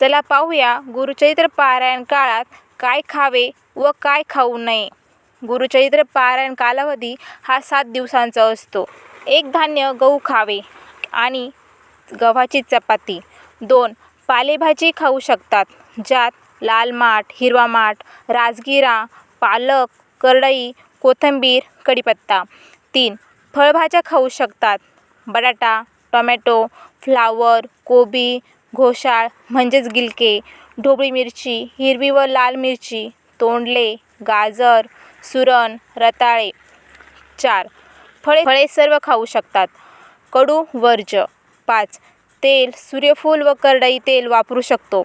चला पाहूया गुरुचरित्र पारायण काळात काय खावे व काय खाऊ नये. गुरुचरित्र पारायण कालावधी हा सात दिवसांचा असतो. एक धान्य गहू खावे आणि गव्हाची चपाती. दोन पालेभाजी खाऊ शकतात. ज्यात लाल माठ हिरवा माठ राजगिरा पालक करडई कोथिंबीर कढीपत्ता. तीन फळभाज्या खाऊ शकतात. बटाटा टोमॅटो फ्लावर कोबी घोसाळ म्हणजेच गिलके ढोबळी मिरची हिरवी व लाल मिरची तोंडले गाजर सुरण रताळे. चार. फळे फळे सर्व खाऊ शकतात. कडू वर्ज. पाच. तेल सूर्यफूल व करडई तेल वापरू शकतो.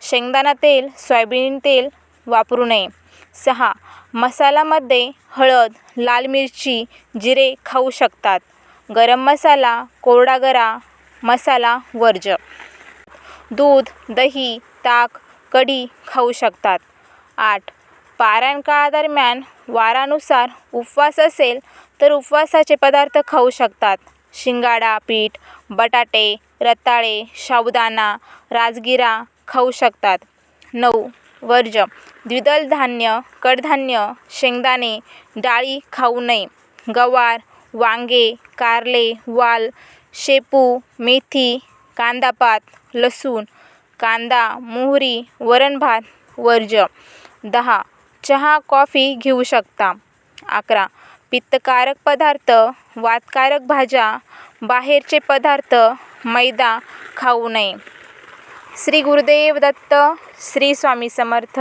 शेंगदाणा तेल सोयाबीन तेल वापरू नये. सहा. मसाल्यामध्ये हळद लाल मिरची जिरे खाऊ शकतात. गरम मसाला कोरडा गरा मसाला वर्ज. दूध दही ताक कढी खाऊ शकतात. आठ. पारायण काळादरम्यान वारानुसार उपवास असेल तर उपवासाचे पदार्थ खाऊ शकतात. शिंगाडा पीठ बटाटे रताळे साबुदाणा राजगिरा खाऊ शकतात. नऊ. वर्ज. द्विदल धान्य कडधान्य शेंगदाणे डाळी खाऊ नये. गवार वांगे कारले वाल शेपू मेथी कांदापात लसूण कांदा मोहरी वरण भात वर्ज दहा. चहा कॉफी घेऊ शकता. अकरा. पित्तकारक पदार्थ वातकारक भाज्या बाहेरचे पदार्थ मैदा खाऊ नये. श्री गुरुदेव दत्त श्री स्वामी समर्थ.